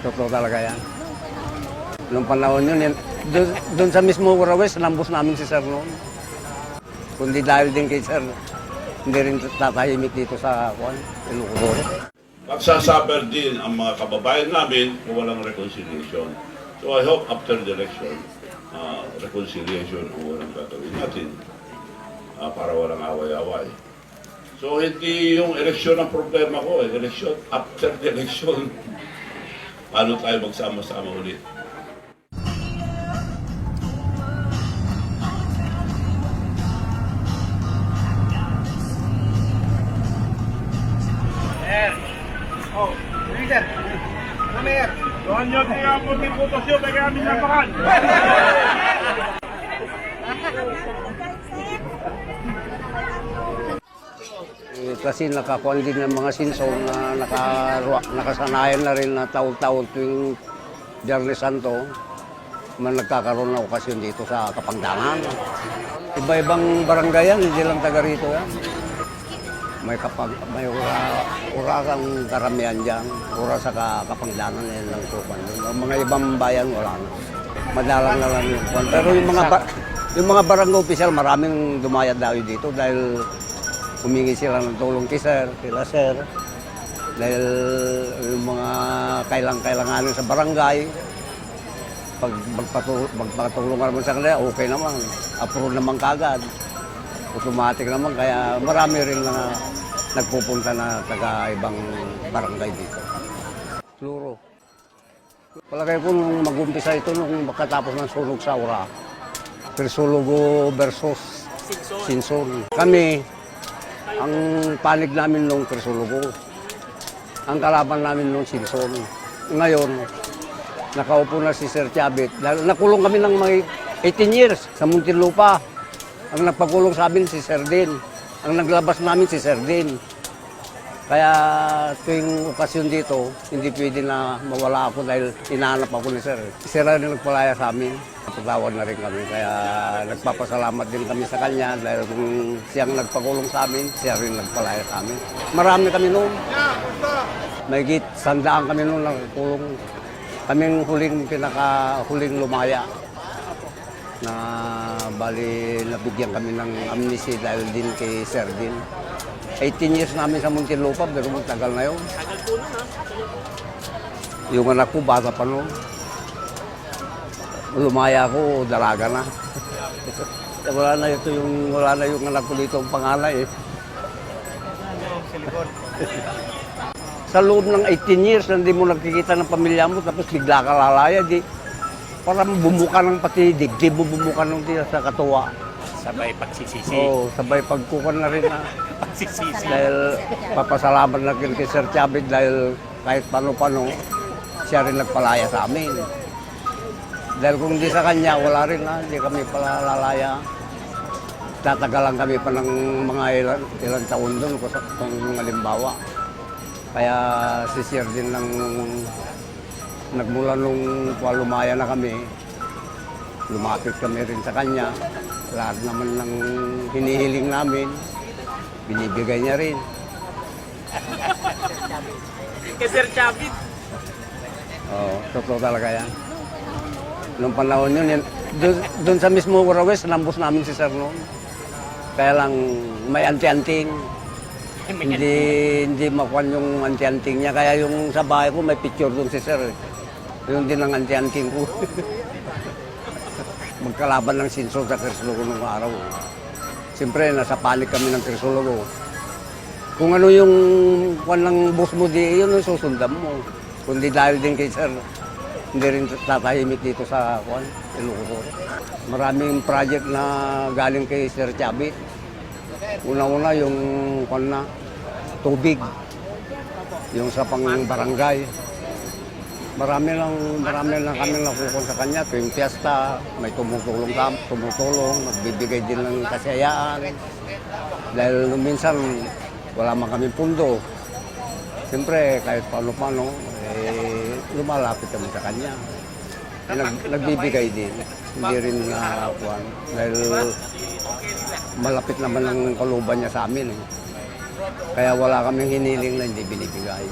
totoo talaga yan. Noong panahon yun, doon, doon sa mismo Urawes, nambos namin si Sir noon. Kundi dahil din kay Sir, hindi rin tatahimik dito sa Juan, Ilocos. Magsasuffer din ang mga kababayan namin kung walang reconciliation. So I hope after the election, uh, reconciliation ang walang gagawin natin uh, para walang away-away. So hindi yung eleksyon ang problema ko, eh. eleksyon after the election. Paano tayo magsama-sama ulit? Oh, leader. Mayor. Doon nyo kaya po din po siya kaya kami napakan. Kasi nakakuan din ng mga sinso na naka, nakasanayan na rin na taon-taon tuwing Jarle Santo man nagkakaroon na okasyon dito sa Kapangdangan. Iba-ibang barangay yan, hindi lang taga rito yan. May kapag may ura, ura kang karamihan diyan, ura sa ka, Kapangdangan yan lang tukan. Yung mga ibang bayan wala na. Madalang na lang yung. Pero yung mga yung mga barangay official maraming dumayad daw dito dahil humingi sila ng tulong kay sir, kila sir. Dahil yung mga kailang-kailanganin sa barangay, pag magpatul magpatulong naman sa kanila, okay naman. Approve naman kagad. Automatic naman, kaya marami rin na nagpupunta na taga ibang barangay dito. Pluro. Palagay ko nung mag-umpisa ito nung makatapos ng sunog sa Ura. Persologo versus Sinson. Kami, ang panig namin nung Persologo. Ang kalaban namin nung Sinson. Ngayon, nakaupo na si Sir. Dahil Nakulong kami ng mga 18 years sa Muntinlupa. Ang nagpagulong sa amin si Sir Din. Ang naglabas namin si Sir Din. Kaya tuwing okasyon dito, hindi pwede na mawala ako dahil inaanap ako ni Sir. Si Sir rin nagpalaya sa amin. Napatawad na rin kami. Kaya nagpapasalamat din kami sa kanya dahil kung siyang nagpagulong sa amin, siya rin nagpalaya sa amin. Marami kami noon. May git, sandaan kami noon nagkulong. Kaming huling pinaka huling lumaya na bali nabigyan kami ng amnesty dahil din kay Sir Din. 18 years namin sa Muntinlupa, pero matagal na yun. Yung anak ko, bata pa noon. Lumaya ko, dalaga na. wala na ito yung, wala na yung anak ko dito ang panganay eh. Sa loob ng 18 years, na hindi mo nakikita ng pamilya mo, tapos bigla ka lalaya, di, parang bumuka ng pati dibdib mo bumuka ng tira sa katuwa. Sabay pagsisisi. Oo, sabay pagkukan na rin na. Pagsisisi. dahil papasalamat na rin kay Sir Chavit dahil kahit paano-paano, siya rin nagpalaya sa amin. Dahil kung hindi sa kanya, wala rin na, hindi kami pala lalaya. Tatagalan kami pa ng mga ilan, ilang taon doon kung, halimbawa. Kaya si Sir din nang nagmula nung lumaya na kami, lumapit kami rin sa kanya. Lahat naman ng hinihiling namin, binibigay niya rin. Kay Sir Chavit. Oo, totoo talaga yan. Noong panahon yun, yan, doon, sa mismo Urawes, nambos namin si Sir noon. Kaya lang may anti-anting. Hindi hindi makuha yung anti-anting niya. Kaya yung sa bahay ko may picture doon si Sir. eh. Yung din ang anti-anting ko. Magkalaban ng sinso sa Kersologo nung araw. Siyempre, nasa panik kami ng Kersologo. Kung ano yung kwan ng boss mo di, yun ang susundan mo. Kundi dahil din kay Sir, hindi rin tatahimik dito sa kwan, Ilocos. Maraming project na galing kay Sir Chabi. Una-una yung kwan na, tubig. Yung sa pang barangay. Marami lang, marami lang kami nakukon sa kanya. Tuwing piyesta, may tumutulong tumutulong, magbibigay din ng kasayaan. Dahil minsan, wala man kami pundo. Siyempre, kahit paano-paano, eh, lumalapit kami sa kanya. Nag, nagbibigay din. Hindi rin na kuwan. Dahil malapit naman ang kaluban niya sa amin. Eh. Kaya wala kaming hiniling na hindi binibigay.